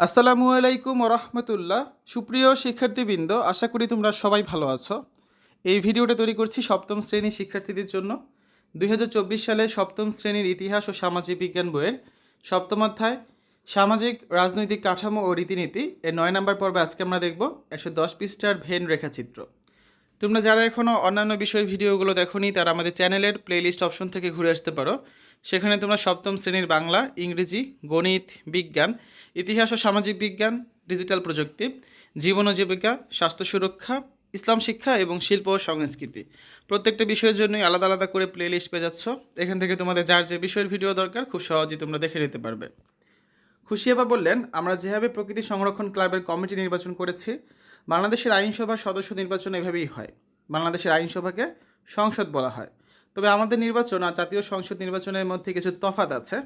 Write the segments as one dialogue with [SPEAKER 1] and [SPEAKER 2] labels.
[SPEAKER 1] আসসালামু আলাইকুম রহমতুল্লাহ সুপ্রিয় শিক্ষার্থীবৃন্দ, আশা করি তোমরা সবাই ভালো আছো। এই ভিডিওটা তৈরি করছি সপ্তম শ্রেণির শিক্ষার্থীদের জন্য। দুই হাজার চব্বিশ সালে সপ্তম শ্রেণির ইতিহাস ও সামাজিক বিজ্ঞান বইয়ের সপ্তম অধ্যায়, সামাজিক, রাজনৈতিক কাঠামো ও রীতিনীতি এর নয় নম্বর পর্বে আজকে আমরা দেখব একশো দশ পৃষ্ঠার ভেন রেখাচিত্র। তোমরা যারা এখনও অন্যান্য বিষয় ভিডিওগুলো দেখোনি, তারা আমাদের চ্যানেলের প্লেলিস্ট অপশন থেকে ঘুরে আসতে পারো। সেখানে তোমরা সপ্তম শ্রেণির বাংলা, ইংরেজি, গণিত, বিজ্ঞান, ইতিহাস ও সামাজিক বিজ্ঞান, ডিজিটাল প্রযুক্তি, জীবন ও জীবিকা, স্বাস্থ্য সুরক্ষা, ইসলাম শিক্ষা এবং শিল্প ও সংস্কৃতি। প্রত্যেকটা বিষয়ের জন্যই আলাদা আলাদা করে প্লেলিস্ট পেয়ে যাচ্ছ এখান থেকে তোমাদের যার যে বিষয়ের ভিডিও দরকার, খুব সহজেই তোমরা দেখে নিতে পারবে। খুশিয়াবা বললেন, আমরা যেভাবে প্রকৃতি সংরক্ষণ ক্লাবের কমিটি নির্বাচন করেছি, বাংলাদেশের আইনসভার সদস্য নির্বাচন এভাবেই হয়। বাংলাদেশের আইনসভাকে সংসদ বলা হয়। তবে আমাদের নির্বাচন আর জাতীয় সংসদ নির্বাচনের মধ্যে কিছু তফাৎ আছে।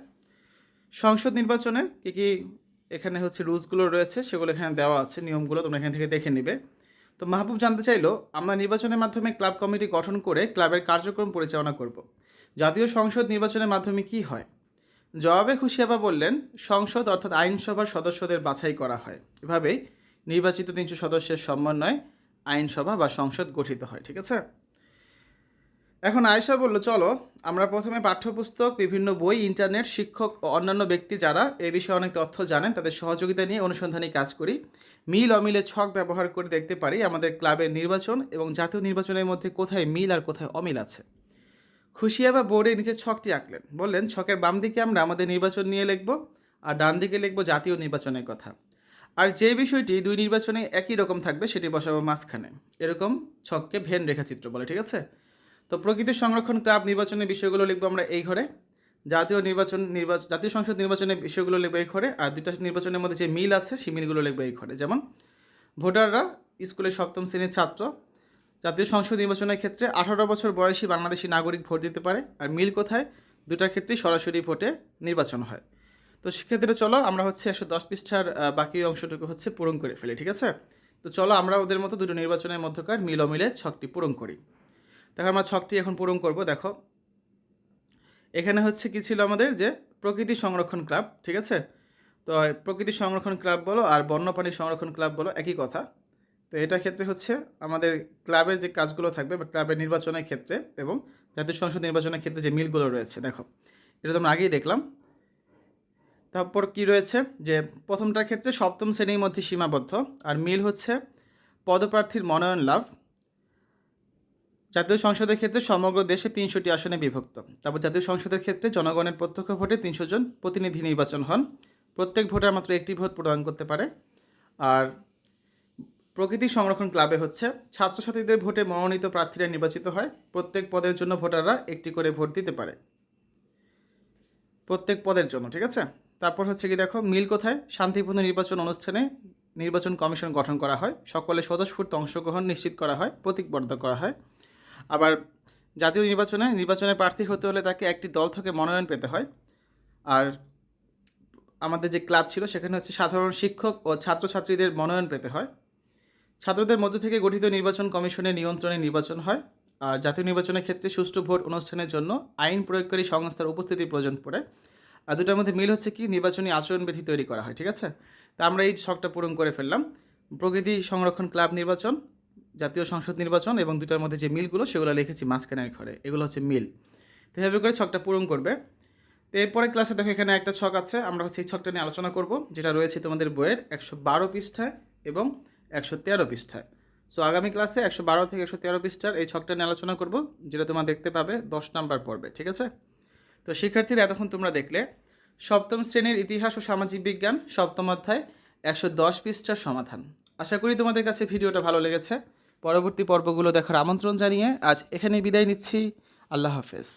[SPEAKER 1] সংসদ নির্বাচনে কী কী এখানে হচ্ছে রুলসগুলো রয়েছে সেগুলো এখানে দেওয়া আছে, নিয়মগুলো তোমরা এখান থেকে দেখে নিবে। তো মাহবুব জানতে চাইলো, আমরা নির্বাচনের মাধ্যমে ক্লাব কমিটি গঠন করে ক্লাবের কার্যক্রম পরিচালনা করব। জাতীয় সংসদ নির্বাচনের মাধ্যমে কি হয়? জবাবে খুশিয়াবা বললেন, সংসদ অর্থাৎ আইনসভার সদস্যদের বাছাই করা হয়। এভাবেই নির্বাচিত তিনশো সদস্যের সমন্বয়ে আইনসভা বা সংসদ গঠিত হয়, ঠিক আছে? এখন আয়েশা বলল, চলো, আমরা প্রথমে পাঠ্যপুস্তক, বিভিন্ন বই, ইন্টারনেট, শিক্ষক ও অন্যান্য ব্যক্তি যারা এ বিষয়ে অনেক তথ্য জানেন, তাদের সহযোগিতা নিয়ে অনুসন্ধানী কাজ করি। মিল অমিলে ছক ব্যবহার করে দেখতে পারি আমাদের ক্লাবের নির্বাচন এবং জাতীয় নির্বাচনের মধ্যে কোথায় মিল আর কোথায় অমিল আছে। খুশিয়া বা বোর্ডে নিচে ছকটি আঁকলেন। বললেন, ছকের বাম দিকে আমরা আমাদের নির্বাচন নিয়ে লিখব আর ডান দিকে লিখব জাতীয় নির্বাচনের কথা। আর যে বিষয়টি দুই নির্বাচনে একই রকম থাকবে, সেটি বসাবো মাঝখানে। এরকম ছককে ভেন রেখাচিত্র বলে, ঠিক আছে? তো প্রকৃতি সংরক্ষণ ক্লাব নির্বাচনের বিষয়গুলো লিখব আমরা এই ঘরে। জাতীয় নির্বাচন নির্বাচন জাতীয় সংসদ নির্বাচনের বিষয়গুলো লিখব এই ঘরে, আর দুইটা নির্বাচনের মধ্যে যে মিল আছে সেই মিলগুলো লিখব এই ঘরে। যেমন, ভোটাররা স্কুলের সপ্তম শ্রেণির ছাত্র। জাতীয় সংসদ নির্বাচনের ক্ষেত্রে আঠারো বছর বয়সী বাংলাদেশি নাগরিক ভোট দিতে পারে, আর মিল কোথায়? দুটার ক্ষেত্রেই সরাসরি ভোটে নির্বাচন হয়। তো সেক্ষেত্রে চলো আমরা হচ্ছে একশো দশ পৃষ্ঠার বাকি অংশটুকু হচ্ছে পূরণ করে ফেলি, ঠিক আছে? তো চলো আমরা ওদের মতো দুটো নির্বাচনের মধ্যকার মিল অমিলে ছকটি পূরণ করি। দেখো আমরা ছকটি এখন পূরণ করব, দেখো। এখানে হচ্ছে কি ছিল আমাদের যে প্রকৃতি সংরক্ষণ ক্লাব, ঠিক আছে? তো প্রকৃতি সংরক্ষণ ক্লাব বলো আর বন্যপ্রাণী সংরক্ষণ ক্লাব বলো একই কথা। তো এটা ক্ষেত্রে হচ্ছে আমাদের ক্লাবের যে কাজগুলো থাকবে বা ক্লাবের নির্বাচনের ক্ষেত্রে এবং জাতীয় সংসদ নির্বাচনের ক্ষেত্রে যে মিলগুলো রয়েছে, দেখো। এটা তো আমরা আগেই দেখলাম। তারপর কি রয়েছে? যে প্রথমটার ক্ষেত্রে সপ্তম শ্রেণির মধ্যে সীমাবদ্ধ। আর মিল হচ্ছে পদপ্রার্থীর মনোনয়ন লাভ। জাতীয় সংসদের ক্ষেত্রে সমগ্র দেশে তিনশোটি আসনে বিভক্ত। তারপর জাতীয় সংসদের ক্ষেত্রে জনগণের প্রত্যক্ষ ভোটে তিনশো জন প্রতিনিধি নির্বাচন হন। প্রত্যেক ভোটার মাত্র একটি ভোট প্রদান করতে পারে। আর প্রকৃতি সংরক্ষণ ক্লাবে হচ্ছে ছাত্রছাত্রীদের ভোটে মনোনীত প্রার্থীরা নির্বাচিত হয়। প্রত্যেক পদের জন্য ভোটাররা একটি করে ভোট দিতে পারে। প্রত্যেক পদের জন্য, ঠিক আছে? তারপর হচ্ছে কি দেখো, মিল কোথায়? শান্তিপূর্ণ নির্বাচন অনুষ্ঠানে নির্বাচন কমিশন গঠন করা হয়। সকলে স্বতঃস্ফূর্ত অংশগ্রহণ নিশ্চিত করা হয় প্রতীকবদ্ধ করা হয়। আবার জাতীয় নির্বাচনে নির্বাচনে প্রার্থী হতে হলে তাকে একটি দল থেকে মনোনয়ন পেতে হয়। আর আমাদের যে ক্লাব ছিল, সেখানে হচ্ছে সাধারণ শিক্ষক ও ছাত্রছাত্রীদের মনোনয়ন পেতে হয়। ছাত্রদের মধ্য থেকে গঠিত নির্বাচন কমিশনের নিয়ন্ত্রণে নির্বাচন হয়। আর জাতীয় নির্বাচনের ক্ষেত্রে সুষ্ঠু ভোট অনুষ্ঠানের জন্য আইন প্রয়োগকারী সংস্থার উপস্থিতি প্রয়োজন পড়ে। আর দুটার মধ্যে মিল হচ্ছে কি, নির্বাচনী আচরণবিধি তৈরি করা হয়, ঠিক আছে? তা আমরা এই শখটা পূরণ করে ফেললাম। প্রকৃতি সংরক্ষণ ক্লাব নির্বাচন জাতীয় সংসদ নির্বাচন এবং দুটার মধ্যে যে মিলগুলো, সেগুলো লিখেছি মাঝখানের ঘরে। এগুলো হচ্ছে মিল। তো এভাবে করে ছকটা পূরণ করবে। তো এরপরে ক্লাসে দেখো এখানে একটা ছক আছে। আমরা হচ্ছে এই ছকটা নিয়ে আলোচনা করব, যেটা রয়েছে তোমাদের বইয়ের একশো বারো পৃষ্ঠায় এবং একশো তেরো পৃষ্ঠায়। সো আগামী ক্লাসে একশো বারো থেকে একশো তেরো পৃষ্ঠার এই ছকটা নিয়ে আলোচনা করব, যেটা তোমরা দেখতে পাবে দশ নাম্বার পর্বে, ঠিক আছে? তো শিক্ষার্থীরা, এতক্ষণ তোমরা দেখলে, সপ্তম শ্রেণির ইতিহাস ও সামাজিক বিজ্ঞান, সপ্তম অধ্যায়, একশো দশ পৃষ্ঠার সমাধান। আশা করি তোমাদের কাছে ভিডিওটা ভালো লেগেছে। পরবর্তী পর্বগুলো দেখার আমন্ত্রণ জানিয়ে আজ এখানে বিদায় নিচ্ছি। আল্লাহ হাফেজ।